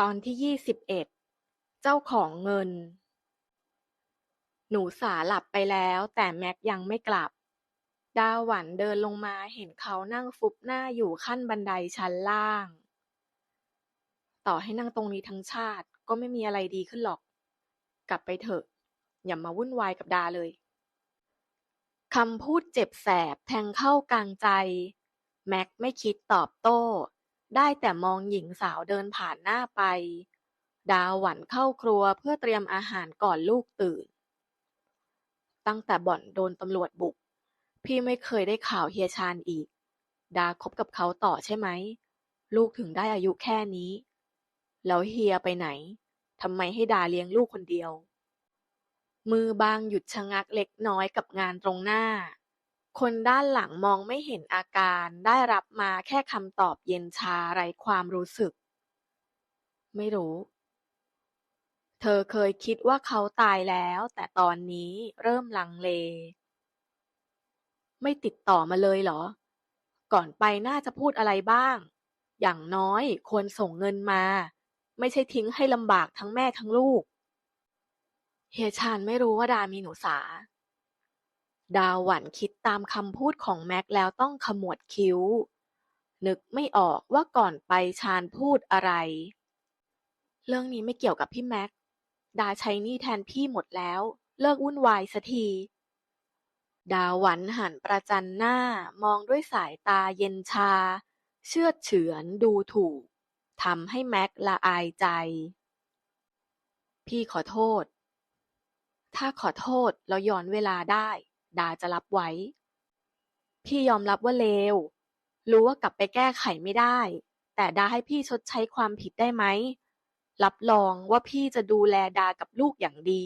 ตอนที่ยี่สิบเอ็ด เจ้าของเงิน หนูสาหลับไปแล้วแต่แม็กยังไม่กลับ ดาหวันเดินลงมาเห็นเขานั่งฟุบหน้าอยู่ขั้นบันไดชั้นล่าง ต่อให้นั่งตรงนี้ทั้งชาติก็ไม่มีอะไรดีขึ้นหรอก กลับไปเถอะ อย่ามาวุ่นวายกับดาเลยคำพูดเจ็บแสบแทงเข้ากลางใจ แม็กไม่คิดตอบโต้ ได้แต่มองหญิงสาวเดินผ่านหน้าไป ดาวหวันเข้าครัวเพื่อเตรียมอาหารก่อนลูกตื่น ตั้งแต่บ่อนโดนตำรวจบุก พี่ไม่เคยได้ข่าวเฮียชาญอีก ดาคบกับเขาต่อใช่ไหม ลูกถึงได้อายุแค่นี้ แล้วเฮียไปไหนทำไมให้ดาเลี้ยงลูกคนเดียว มือบางหยุดชะงักเล็กน้อยกับงานตรงหน้า คนด้านหลังมองไม่เห็นอาการ ได้รับมาแค่คำตอบเย็นชาไร้ความรู้สึก ไม่รู้ เธอเคยคิดว่าเขาตายแล้ว แต่ตอนนี้เริ่มลังเล ไม่ติดต่อมาเลยเหรอ ก่อนไปน่าจะพูดอะไรบ้าง อย่างน้อยควรส่งเงินมา ไม่ใช่ทิ้งให้ลำบากทั้งแม่ทั้งลูก เฮียชาญไม่รู้ว่าดามีหนูสา ดาวหวันคิดตามคำพูดของแม็กแล้วต้องขมวดคิ้ว นึกไม่ออกว่าก่อนไปชาญพูดอะไร เรื่องนี้ไม่เกี่ยวกับพี่แม็ก ดาใช้หนี้แทนพี่หมดแล้ว เลิกวุ่นวายสัที ดาวหวันหันประจันหน้ามองด้วยสายตาเย็นชา เชื่อเฉือนดูถูกทำให้แม็กละอายใจ พี่ขอโทษ ถ้าขอโทษแล้วย้อนเวลาได้ ดาจะรับไว้ พี่ยอมรับว่าเลว รู้ว่ากลับไปแก้ไขไม่ได้ แต่ดาให้พี่ชดใช้ความผิดได้ไหม รับรองว่าพี่จะดูแลดากับลูกอย่างดี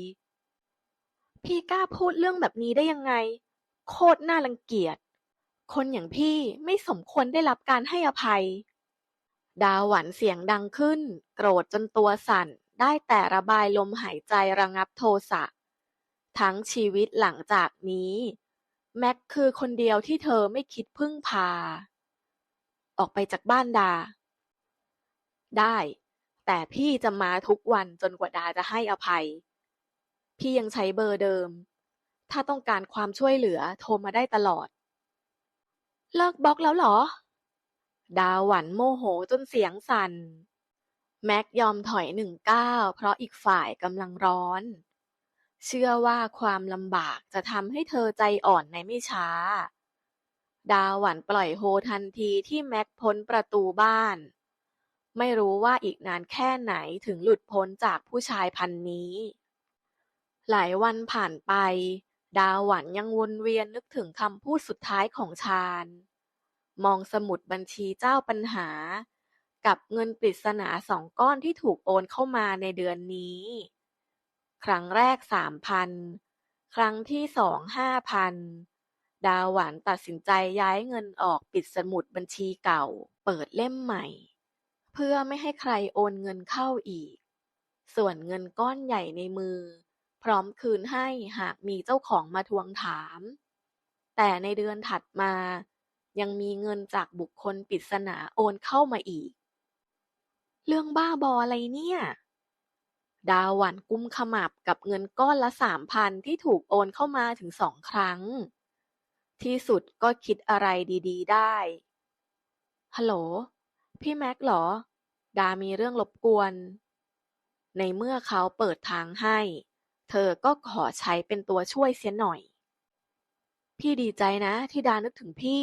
พี่กล้าพูดเรื่องแบบนี้ได้ยังไง โคตรน่ารังเกียจ คนอย่างพี่ไม่สมควรได้รับการให้อภัย ดาหวันเสียงดังขึ้น โกรธจนตัวสั่น ได้แต่ระบายลมหายใจระงับโทสะ ทั้งชีวิตหลังจากนี้ แม็กคือคนเดียวที่เธอไม่คิดพึ่งพา ออกไปจากบ้านดา ได้ แต่พี่จะมาทุกวันจนกว่าดาจะให้อภัย พี่ยังใช้เบอร์เดิม ถ้าต้องการความช่วยเหลือโทรมาได้ตลอด เลิกบล็อกแล้วเหรอ ดาหวันโมโหจนเสียงสั่นแม็กยอมถอยหนึ่งก้าวเพราะอีกฝ่ายกำลังร้อน เชื่อว่าความลำบากจะทำให้เธอใจอ่อนในไม่ช้า ดาหวันปล่อยโฮทันทีที่แม็กพ้นประตูบ้าน ไม่รู้ว่าอีกนานแค่ไหนถึงหลุดพ้นจากผู้ชายพันนี้ หลายวันผ่านไป ดาหวันยังวนเวียนนึกถึงคำพูดสุดท้ายของชาญ มองสมุดบัญชีเจ้าปัญหา กับเงินปริศนาสองก้อนที่ถูกโอนเข้ามาในเดือนนี้ ครั้งแรกสามพัน ครั้งที่สองห้าพัน ดาหวันตัดสินใจย้ายเงินออกปิดสมุดบัญชีเก่า เปิดเล่มใหม่ เพื่อไม่ให้ใครโอนเงินเข้าอีก ส่วนเงินก้อนใหญ่ในมือ พร้อมคืนให้หากมีเจ้าของมาทวงถาม แต่ในเดือนถัดมา ยังมีเงินจากบุคคลปริศนาโอนเข้ามาอีก เรื่องบ้าบออะไรเนี่ย ดาหวันกุมขมับกับเงินก้อนละสามพันที่ถูกโอนเข้ามาถึงสองครั้ง ที่สุดก็คิดอะไรดีๆ ได้ ฮัลโหล พี่แม็กเหรอ ดามีเรื่องรบกวน ในเมื่อเขาเปิดทางให้ เธอก็ขอใช้เป็นตัวช่วยเสียหน่อย พี่ดีใจนะที่ดานึกถึงพี่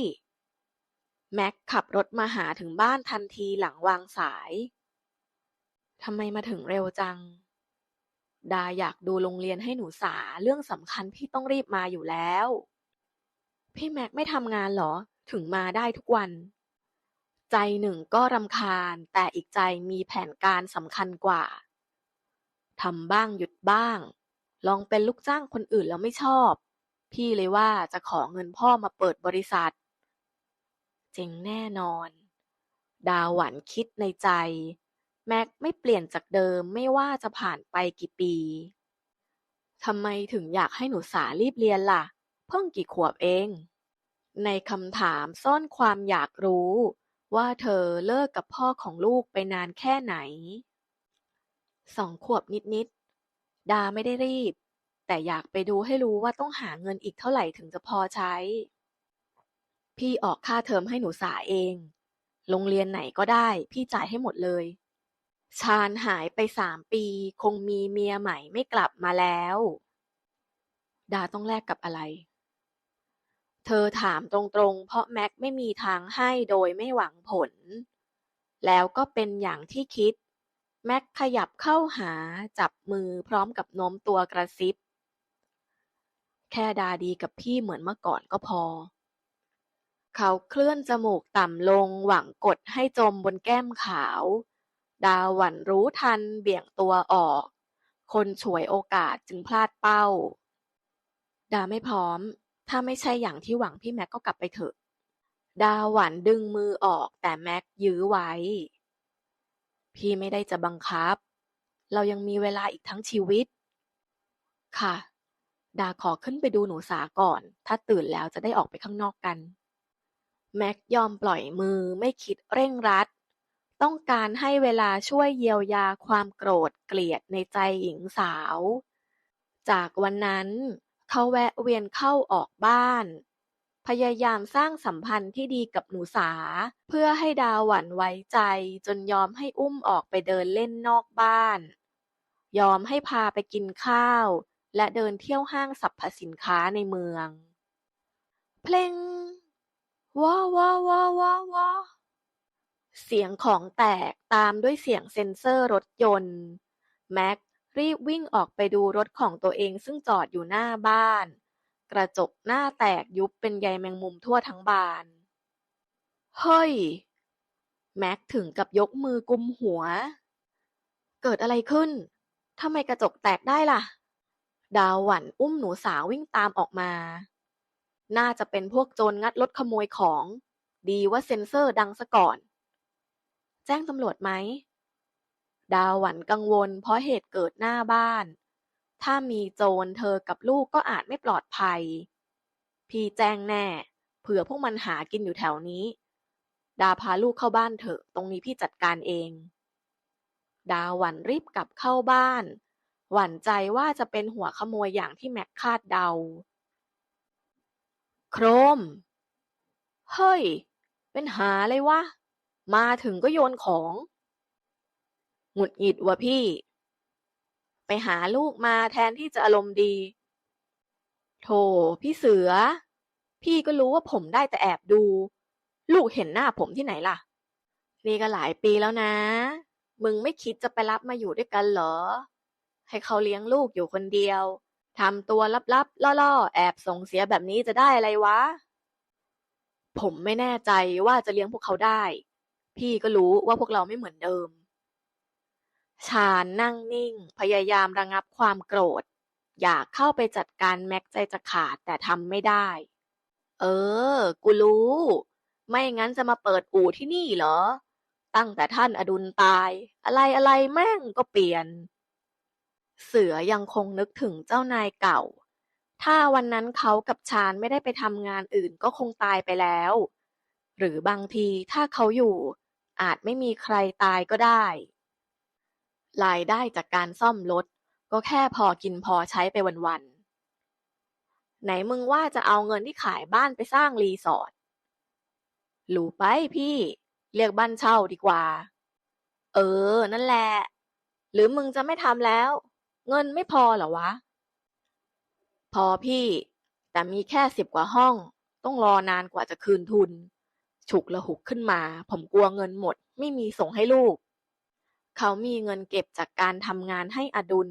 แม็กขับรถมาหาถึงบ้านทันทีหลังวางสายทำไมมาถึงเร็วจัง ดาอยากดูโรงเรียนให้หนูสาเรื่องสำคัญพี่ต้องรีบมาอยู่แล้ว พี่แม็กไม่ทำงานเหรอ ถึงมาได้ทุกวัน ใจหนึ่งก็รำคาญ แต่อีกใจมีแผนการสำคัญกว่าทำบ้างหยุดบ้าง ลองเป็นลูกจ้างคนอื่นแล้วไม่ชอบ พี่เลยว่าจะขอเงินพ่อมาเปิดบริษัท เจ๋งแน่นอน ดาหวันคิดในใจ แม็กไม่เปลี่ยนจากเดิมไม่ว่าจะผ่านไปกี่ปี ทำไมถึงอยากให้หนูสารีบเรียนล่ะ เพิ่งกี่ขวบเอง ในคำถามซ่อนความอยากรู้ ว่าเธอเลิกกับพ่อของลูกไปนานแค่ไหน สองขวบนิดๆ ดาไม่ได้รีบ แต่อยากไปดูให้รู้ว่าต้องหาเงินอีกเท่าไหร่ถึงจะพอใช้ พี่ออกค่าเทอมให้หนูสาเอง โรงเรียนไหนก็ได้ พี่จ่ายให้หมดเลย ชาญหายไปสามปี คงมีเมียใหม่ไม่กลับมาแล้ว ดาต้องแลกกับอะไร เธอถามตรงๆ เพราะแม็กไม่มีทางให้โดยไม่หวังผล แล้วก็เป็นอย่างที่คิด แม็กขยับเข้าหาจับมือพร้อมกับโน้มตัวกระซิบ แค่ดาดีกับพี่เหมือนเมื่อก่อนก็พอเขาเคลื่อนจมูกต่ำลงหวังกดให้จมบนแก้มขาว ดาหวันรู้ทันเบี่ยงตัวออก คนฉวยโอกาสจึงพลาดเป้า ดาไม่พร้อม ถ้าไม่ใช่อย่างที่หวังพี่แม็กก็กลับไปเถอะ ดาหวันดึงมือออกแต่แม็กยื้อไว้ พี่ไม่ได้จะบังคับ เรายังมีเวลาอีกทั้งชีวิต ค่ะ ดาขอขึ้นไปดูหนูสาก่อน ถ้าตื่นแล้วจะได้ออกไปข้างนอกกัน แม็กยอมปล่อยมือไม่คิดเร่งรัด ต้องการให้เวลาช่วยเยียวยาความโกรธเกลียดในใจหญิงสาว จากวันนั้น เขาแวะเวียนเข้าออกบ้าน พยายามสร้างสัมพันธ์ที่ดีกับหนูสา เพื่อให้ดาหวันไว้ใจจนยอมให้อุ้มออกไปเดินเล่นนอกบ้าน ยอมให้พาไปกินข้าว และเดินเที่ยวห้างสรรพสินค้าในเมือง เพลงว้าว้าว้าว้าว เสียงของแตกตามด้วยเสียงเซ็นเซอร์รถยนต์ แม็กรีบวิ่งออกไปดูรถของตัวเองซึ่งจอดอยู่หน้าบ้าน กระจกหน้าแตกยุบเป็นใยแมงมุมทั่วทั้งบาน เฮ้ย แม็กถึงกับยกมือกุมหัว เกิดอะไรขึ้นทำไมกระจกแตกได้ล่ะ ดาวหวันอุ้มหนูสาววิ่งตามออกมา น่าจะเป็นพวกโจรงัดรถขโมยของ ดีว่าเซ็นเซอร์ดังซะก่อน แจ้งตำรวจไหม ดาวหวันกังวลเพราะเหตุเกิดหน้าบ้าน ถ้ามีโจรเธอกับลูกก็อาจไม่ปลอดภัย พี่แจ้งแน่ เผื่อพวกมันหากินอยู่แถวนี้ ดาพาลูกเข้าบ้านเถอะ ตรงนี้พี่จัดการเอง ดาหวันรีบกลับเข้าบ้าน หวั่นใจว่าจะเป็นหัวขโมยอย่างที่แม็กคาดเดา โครม เฮ้ย เป็นหาเลยวะ มาถึงก็โยนของ หงุดหงิดว่ะพี่ ไปหาลูกมาแทนที่จะอารมณ์ดี โธ่พี่เสือ พี่ก็รู้ว่าผมได้แต่แอบดู ลูกเห็นหน้าผมที่ไหนล่ะ นี่ก็หลายปีแล้วนะ มึงไม่คิดจะไปรับมาอยู่ด้วยกันเหรอ ให้เขาเลี้ยงลูกอยู่คนเดียวทำตัวลับๆล่อๆ แอบส่งเสียแบบนี้จะได้อะไรวะ ผมไม่แน่ใจว่าจะเลี้ยงพวกเขาได้ พี่ก็รู้ว่าพวกเราไม่เหมือนเดิม ชาญนั่งนิ่ง พยายามระงับความโกรธ อยากเข้าไปจัดการแม็กใจจะขาดแต่ทำไม่ได้ เออ กูรู้ ไม่งั้นจะมาเปิดอู่ที่นี่เหรอ ตั้งแต่ท่านอดุลตาย อะไรอะไรแม่งก็เปลี่ยน เสือยังคงนึกถึงเจ้านายเก่า ถ้าวันนั้นเขากับชาญไม่ได้ไปทำงานอื่นก็คงตายไปแล้ว หรือบางทีถ้าเขาอยู่ อาจไม่มีใครตายก็ได้ รายได้จากการซ่อมรถก็แค่พอกินพอใช้ไปวันๆ ไหนมึงว่าจะเอาเงินที่ขายบ้านไปสร้างรีสอร์ทหลูไปพี่ เรียกบ้านเช่าดีกว่า เออ นั่นแหละ หรือมึงจะไม่ทำแล้ว เงินไม่พอเหรอวะ พอพี่ แต่มีแค่สิบกว่าห้อง ต้องรอนานกว่าจะคืนทุน ฉุกละหุกขึ้นมา ผมกลัวเงินหมด ไม่มีส่งให้ลูก เขามีเงินเก็บจากการทำงานให้อดุล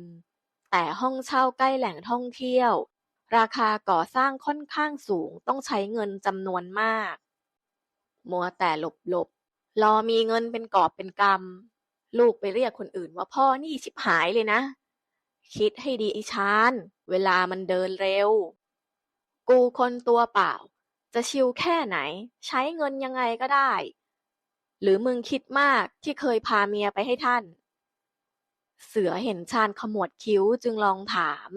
แต่ห้องเช่าใกล้แหล่งท่องเที่ยว ราคาก่อสร้างค่อนข้างสูงต้องใช้เงินจำนวนมาก มัวแต่หลบหลบรอมีเงินเป็นกอบเป็นกำลูกไปเรียกคนอื่นว่าพ่อนี่ชิบหายเลยนะ คิดให้ดีไอ้ชาน เวลามันเดินเร็ว กูคนตัวเปล่า จะชิวแค่ไหน ใช้เงินยังไงก็ได้ หรือมึงคิดมากที่เคยพาเมียไปให้ท่าน เสือเห็นชาญขมวดคิ้วจึงลองถาม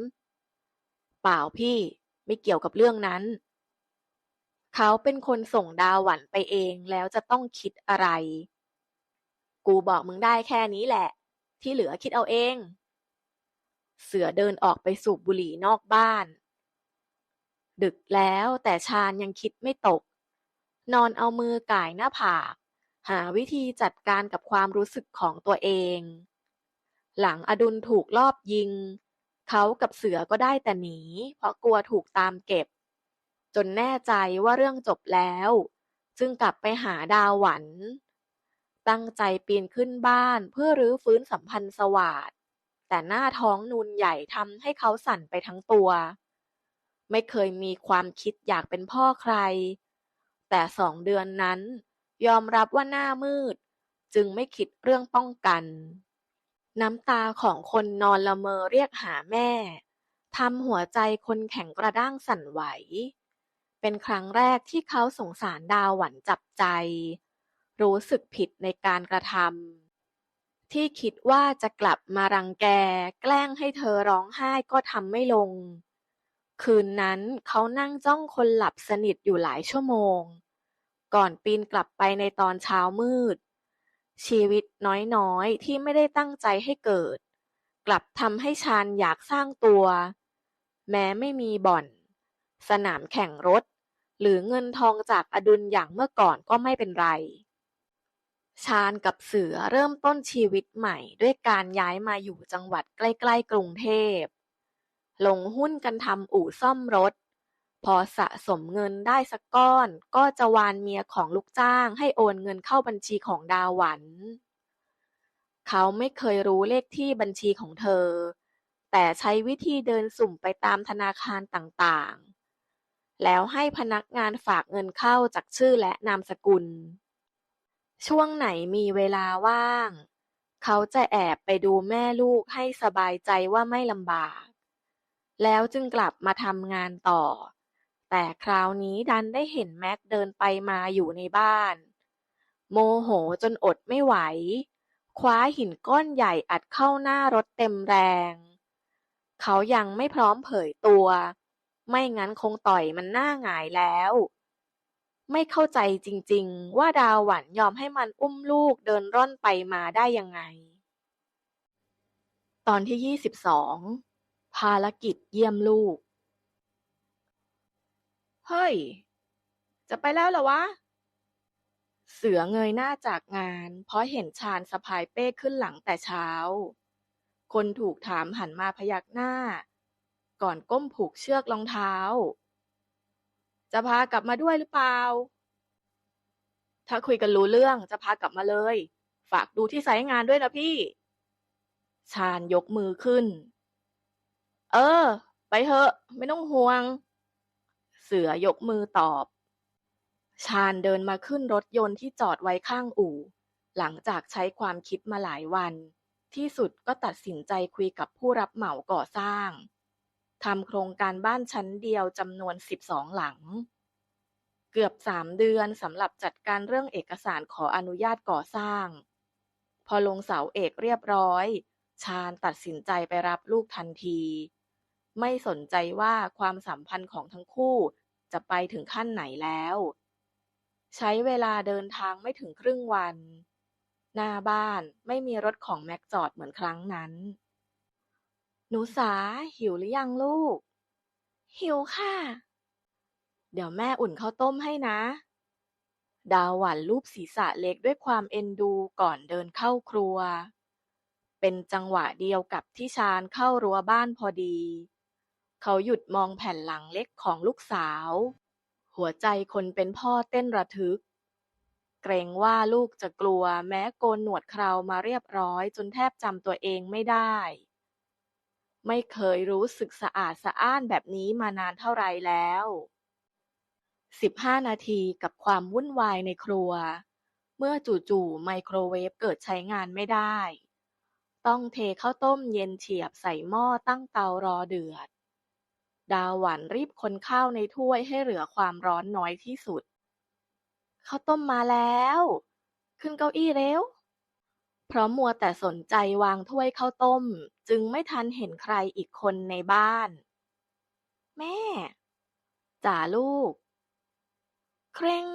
เปล่าพี่ไม่เกี่ยวกับเรื่องนั้น เขาเป็นคนส่งดาวหวันไปเองแล้วจะต้องคิดอะไร กูบอกมึงได้แค่นี้แหละ ที่เหลือคิดเอาเอง เสือเดินออกไปสูบบุหรี่นอกบ้าน ดึกแล้วแต่ชาญยังคิดไม่ตก นอนเอามือก่ายหน้าผาก หาวิธีจัดการกับความรู้สึกของตัวเอง หลังอดุลถูกลอบยิง เขากับเสือก็ได้แต่หนี เพราะกลัวถูกตามเก็บ จนแน่ใจว่าเรื่องจบแล้ว จึงกลับไปหาดาวหวัน ตั้งใจปีนขึ้นบ้านเพื่อรื้อฟื้นสัมพันธ์สวาทแต่หน้าท้องนูนใหญ่ทำให้เขาสั่นไปทั้งตัว ไม่เคยมีความคิดอยากเป็นพ่อใคร แต่สองเดือนนั้น ยอมรับว่าหน้ามืด จึงไม่คิดเรื่องป้องกัน น้ำตาของคนนอนละเมอเรียกหาแม่ทำหัวใจคนแข็งกระด้างสั่นไหว เป็นครั้งแรกที่เขาสงสารดาวหวันจับใจ รู้สึกผิดในการกระทำที่คิดว่าจะกลับมารังแก แกล้งให้เธอร้องไห้ก็ทำไม่ลง คืนนั้นเขานั่งจ้องคนหลับสนิทอยู่หลายชั่วโมง ก่อนปีนกลับไปในตอนเช้ามืด ชีวิตน้อยๆ ที่ไม่ได้ตั้งใจให้เกิด กลับทำให้ชาญอยากสร้างตัว แม้ไม่มีบ่อน สนามแข่งรถ หรือเงินทองจากอดุลอย่างเมื่อก่อนก็ไม่เป็นไรชาญกับเสือเริ่มต้นชีวิตใหม่ด้วยการย้ายมาอยู่จังหวัดใกล้ ๆ กรุงเทพ ลงหุ้นกันทำอู่ซ่อมรถ พอสะสมเงินได้สักก้อน ก็จะวานเมียของลูกจ้างให้โอนเงินเข้าบัญชีของดาวหวัน เขาไม่เคยรู้เลขที่บัญชีของเธอ แต่ใช้วิธีเดินสุ่มไปตามธนาคารต่างๆ แล้วให้พนักงานฝากเงินเข้าจากชื่อและนามสกุล ช่วงไหนมีเวลาว่าง เขาจะแอบไปดูแม่ลูกให้สบายใจว่าไม่ลำบาก แล้วจึงกลับมาทำงานต่อ แต่คราวนี้ดันได้เห็นแม็กเดินไปมาอยู่ในบ้าน โมโหจนอดไม่ไหว คว้าหินก้อนใหญ่อัดเข้าหน้ารถเต็มแรง เขายังไม่พร้อมเผยตัว ไม่งั้นคงต่อยมันหน้าหงายแล้วไม่เข้าใจจริงๆ ว่าดาวหวันยอมให้มันอุ้มลูกเดินร่อนไปมาได้ยังไง ตอนที่ยี่สิบสอง ภารกิจเยี่ยมลูก เฮ้ย จะไปแล้วเหรอวะ เสือเงยหน้าจากงาน เพราะเห็นชาญสะพายเป้ขึ้นหลังแต่เช้า คนถูกถามหันมาพยักหน้า ก่อนก้มผูกเชือกรองเท้า จะพากลับมาด้วยหรือเปล่า ถ้าคุยกันรู้เรื่องจะพากลับมาเลย ฝากดูที่ไซต์งานด้วยนะพี่ ชาญยกมือขึ้น เออ ไปเถอะ ไม่ต้องห่วง เสือยกมือตอบ ชาญเดินมาขึ้นรถยนต์ที่จอดไว้ข้างอู่ หลังจากใช้ความคิดมาหลายวัน ที่สุดก็ตัดสินใจคุยกับผู้รับเหมาก่อสร้างทำโครงการบ้านชั้นเดียวจำนวน 12 หลัง เกือบสามเดือนสำหรับจัดการเรื่องเอกสารขออนุญาตก่อสร้าง พอลงเสาเอกเรียบร้อย ชาญตัดสินใจไปรับลูกทันที ไม่สนใจว่าความสัมพันธ์ของทั้งคู่จะไปถึงขั้นไหนแล้ว ใช้เวลาเดินทางไม่ถึงครึ่งวัน หน้าบ้านไม่มีรถของแม็กจอดเหมือนครั้งนั้น หนูสาหิวหรือยังลูก หิวค่ะ เดี๋ยวแม่อุ่นข้าวต้มให้นะ ดาวหวานลูบศีรษะเล็กด้วยความเอ็นดูก่อนเดินเข้าครัว เป็นจังหวะเดียวกับที่ชาญเข้ารั้วบ้านพอดี เขาหยุดมองแผ่นหลังเล็กของลูกสาว หัวใจคนเป็นพ่อเต้นระทึก เกรงว่าลูกจะกลัวแม้โกนหนวดเครามาเรียบร้อยจนแทบจำตัวเองไม่ได้ ไม่เคยรู้สึกสะอาดสะอ้านแบบนี้มานานเท่าไรแล้วสิบห้านาทีกับความวุ่นวายในครัว เมื่อจู่ๆไมโครเวฟเกิดใช้งานไม่ได้ ต้องเทข้าวต้มเย็นเฉียบใส่หม้อตั้งเตารอเดือด ดาวหวันรีบคนข้าวในถ้วยให้เหลือความร้อนน้อยที่สุด ข้าวต้มมาแล้ว ขึ้นเก้าอี้เร็ว เพราะมัวแต่สนใจวางถ้วยข้าวต้ม จึงไม่ทันเห็นใครอีกคนในบ้าน แม่จ๋าลูก เคร่ง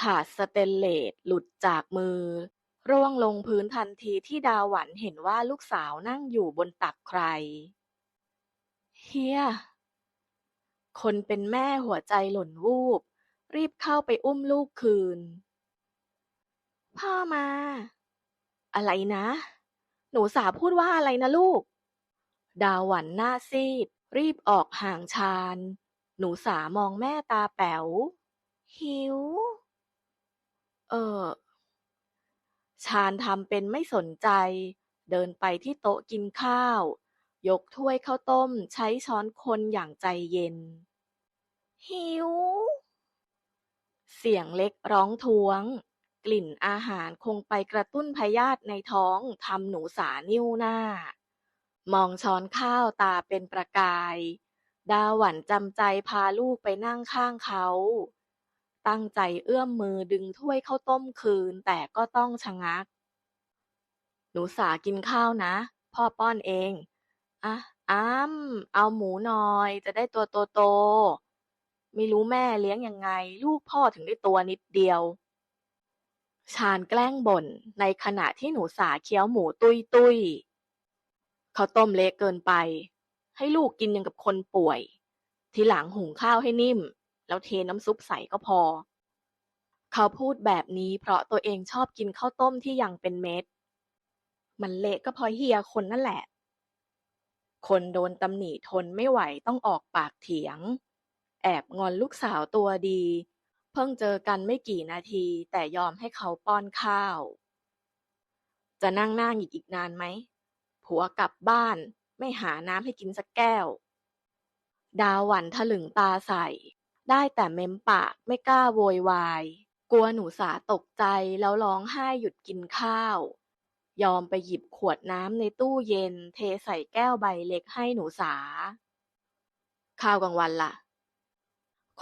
ถาดสเตนเลสหลุดจากมือ ร่วงลงพื้นทันทีที่ดาหวันเห็นว่าลูกสาวนั่งอยู่บนตักใคร เฮีย คนเป็นแม่หัวใจหล่นวูบ รีบเข้าไปอุ้มลูกคืน พ่อมา อะไรนะ หนูสาพูดว่าอะไรนะลูก ดาหวันหน้าซีด รีบออกห่างชาน หนูสามองแม่ตาแป๋ว หิว เออชาญทำเป็นไม่สนใจ เดินไปที่โต๊ะกินข้าว ยกถ้วยข้าวต้มใช้ช้อนคนอย่างใจเย็น หิว เสียงเล็กร้องท้วง กลิ่นอาหารคงไปกระตุ้นพยาธิในท้องทำหนูสานิ้วหน้า มองช้อนข้าวตาเป็นประกาย ดาหวันจำใจพาลูกไปนั่งข้างเขาตั้งใจเอื้อมมือดึงถ้วยข้าวต้มคืนแต่ก็ต้องชะงัก หนูสากินข้าวนะ พ่อป้อนเอง อะอ้ำ เอาหมูหน่อย จะได้ตัวโตๆ ไม่รู้แม่เลี้ยงยังไง ลูกพ่อถึงได้ตัวนิดเดียว ชาญแกล้งบ่น ในขณะที่หนูสาเคี้ยวหมูตุยตุยๆข้าต้มเละเกินไป ให้ลูกกินยังกับคนป่วย ทีหลังหุงข้าวให้นิ่ม แล้วเทน้ำซุปใส่ก็พอ เขาพูดแบบนี้เพราะตัวเองชอบกินข้าวต้มที่ยังเป็นเม็ด มันเละก็เพราะเฮียคนนั่นแหละ คนโดนตำหนิทนไม่ไหวต้องออกปากเถียง แอบงอนลูกสาวตัวดี เพิ่งเจอกันไม่กี่นาทีแต่ยอมให้เขาป้อนข้าว จะนั่งหน้าหงิกอีกนานไหม ผัวกลับบ้านไม่หาน้ำให้กินสักแก้ว ดาหวันถลึงตาใส่ ได้แต่เม้มปากไม่กล้าโวยวาย กลัวหนูสาตกใจแล้วร้องไห้หยุดกินข้าว ยอมไปหยิบขวดน้ำในตู้เย็นเทใส่แก้วใบเล็กให้หนูสา ข้าวกลางวันล่ะ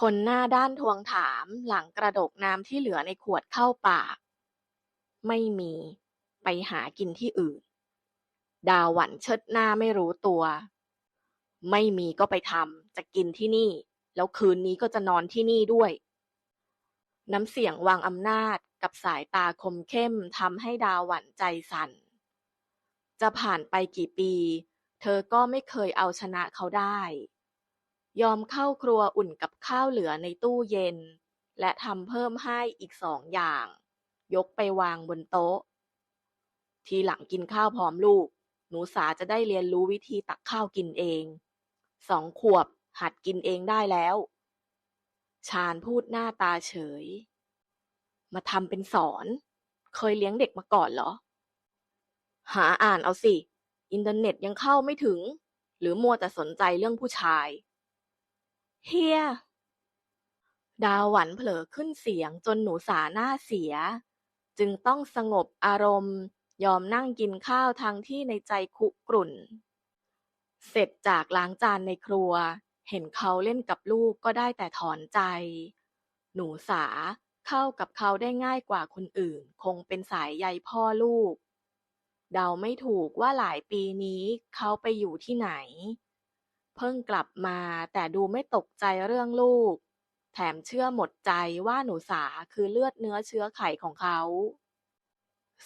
คนหน้าด้านทวงถามหลังกระดกน้ำที่เหลือในขวดเข้าปาก ไม่มีไปหากินที่อื่น ดาหวันเชิดหน้าไม่รู้ตัว ไม่มีก็ไปทำจะกินที่นี่ แล้วคืนนี้ก็จะนอนที่นี่ด้วย น้ำเสียงวางอำนาจ กับสายตาคมเข้มทำให้ดาวหวั่นใจสั่น จะผ่านไปกี่ปี เธอก็ไม่เคยเอาชนะเขาได้ ยอมเข้าครัวอุ่นกับข้าวเหลือในตู้เย็น และทำเพิ่มให้อีกสองอย่าง ยกไปวางบนโต๊ะ ทีหลังกินข้าวพร้อมลูก หนูสาจะได้เรียนรู้วิธีตักข้าวกินเอง สองขวบหัดกินเองได้แล้ว ชาญพูดหน้าตาเฉย มาทำเป็นสอน เคยเลี้ยงเด็กมาก่อนเหรอ หาอ่านเอาสิ อินเทอร์เน็ตยังเข้าไม่ถึง หรือมัวแต่สนใจเรื่องผู้ชาย เฮีย ดาวหวันเผลอขึ้นเสียงจนหนูสาหน้าเสีย จึงต้องสงบอารมณ์ ยอมนั่งกินข้าวทั้งที่ในใจคุกรุ่น เสร็จจากล้างจานในครัว เห็นเขาเล่นกับลูกก็ได้แต่ถอนใจ หนูสา เข้ากับเขาได้ง่ายกว่าคนอื่น คงเป็นสายใยพ่อลูก เดาไม่ถูกว่าหลายปีนี้เขาไปอยู่ที่ไหน เพิ่งกลับมาแต่ดูไม่ตกใจเรื่องลูก แถมเชื่อหมดใจว่าหนูสาคือเลือดเนื้อเชื้อไขของเขา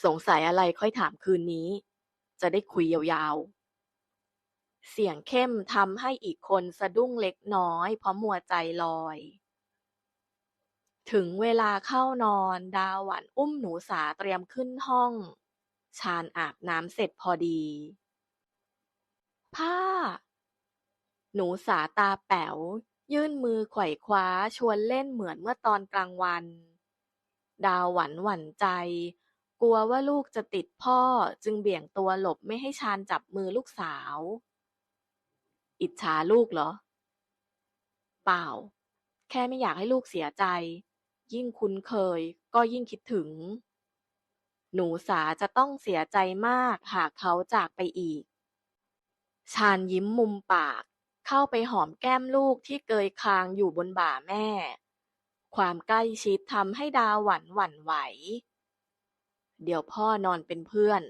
สงสัยอะไรค่อยถามคืนนี้ จะได้คุยยาวๆ เสียงเข้มทำให้อีกคนสะดุ้งเล็กน้อยเพราะมัวใจลอย ถึงเวลาเข้านอน ดาหวันอุ้มหนูสาเตรียมขึ้นห้อง ชาญอาบน้ำเสร็จพอดี ผ้า หนูสาตาแป๋ว ยื่นมือไขว่คว้าชวนเล่นเหมือนเมื่อตอนกลางวัน ดาวหวันหวั่นใจ กลัวว่าลูกจะติดพ่อจึงเบี่ยงตัวหลบไม่ให้ชาญจับมือลูกสาว อิจฉาลูกเหรอ เปล่า แค่ไม่อยากให้ลูกเสียใจ ยิ่งคุ้นเคย ก็ยิ่งคิดถึง หนูสาจะต้องเสียใจมากหากเขาจากไปอีก ชาญยิ้มมุมปาก เข้าไปหอมแก้มลูกที่เกยคางอยู่บนบ่าแม่ ความใกล้ชิดทำให้ดาวหวั่นหวั่นไหว เดี๋ยวพ่อนอนเป็นเพื่อน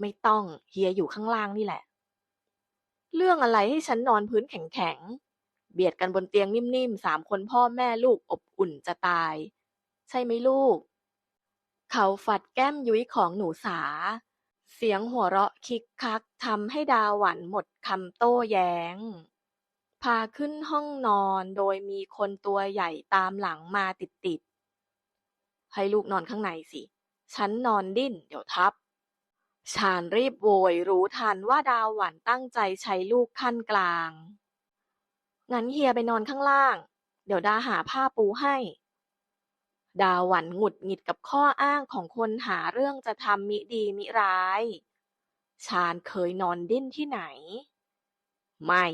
ไม่ต้องเฮียอยู่ข้างล่างนี่แหละ เรื่องอะไรให้ฉันนอนพื้นแข็งๆ เบียดกันบนเตียงนิ่มๆสามคนพ่อแม่ลูกอบอุ่นจะตาย ใช่ไหมลูก เขาฝัดแก้มยุ้ยของหนูสา เสียงหัวเราะคิกคักทำให้ดาวหวันหมดคำโต้แย้ง พาขึ้นห้องนอนโดยมีคนตัวใหญ่ตามหลังมาติดๆ ให้ลูกนอนข้างในสิ ฉันนอนดิ้นเดี๋ยวทับชาญรีบโวยรู้ทันว่าดาวหวันตั้งใจใช้ลูกขั้นกลาง งั้นเฮียไปนอนข้างล่าง เดี๋ยวดาหาผ้าปูให้ ดาหวันหงุดหงิดกับข้ออ้างของคนหาเรื่องจะทำมิดีมิร้าย ชาญเคยนอนดิ้นที่ไหน ไม่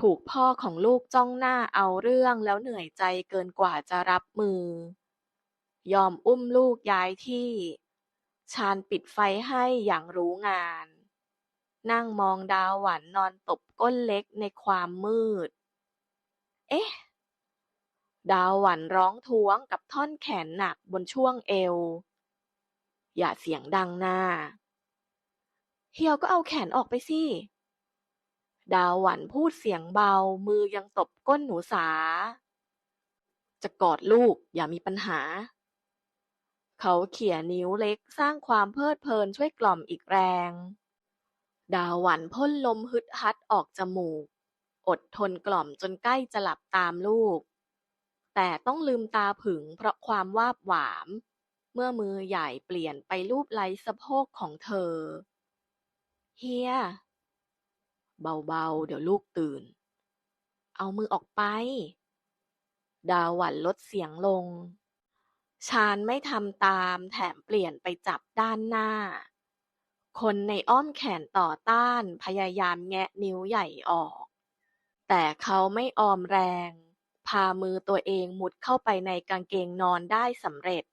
ถูกพ่อของลูกจ้องหน้าเอาเรื่องแล้วเหนื่อยใจเกินกว่าจะรับมือ ยอมอุ้มลูกย้ายที่ ชาญปิดไฟให้อย่างรู้งาน นั่งมองดาวหวันนอนตบก้นเล็กในความมืด เอ๊ะ ดาวหวันร้องท้วงกับท่อนแขนหนักบนช่วงเอว อย่าเสียงดังนาเฮียวก็เอาแขนออกไปสิ ดาวหวันพูดเสียงเบา มือยังตบก้นหนูสา จะกอดลูกอย่ามีปัญหาเขาเขี่ยนิ้วเล็กสร้างความเพลิดเพลินช่วยกล่อมอีกแรง ดาวหวันพ่นลมฮึดฮัดออกจมูก อดทนกล่อมจนใกล้จะหลับตามลูก แต่ต้องลืมตาผึ่งเพราะความวาบหวาม เมื่อมือใหญ่เปลี่ยนไปรูปไล้สะโพกของเธอ เฮีย เบาๆ เดี๋ยวลูกตื่น เอามือออกไป ดาวหวันลดเสียงลงชาญไม่ทำตามแถมเปลี่ยนไปจับด้านหน้า คนในอ้อมแขนต่อต้านพยายามแงะนิ้วใหญ่ออก แต่เขาไม่ออมแรง พามือตัวเองมุดเข้าไปในกางเกงนอนได้สำเร็จ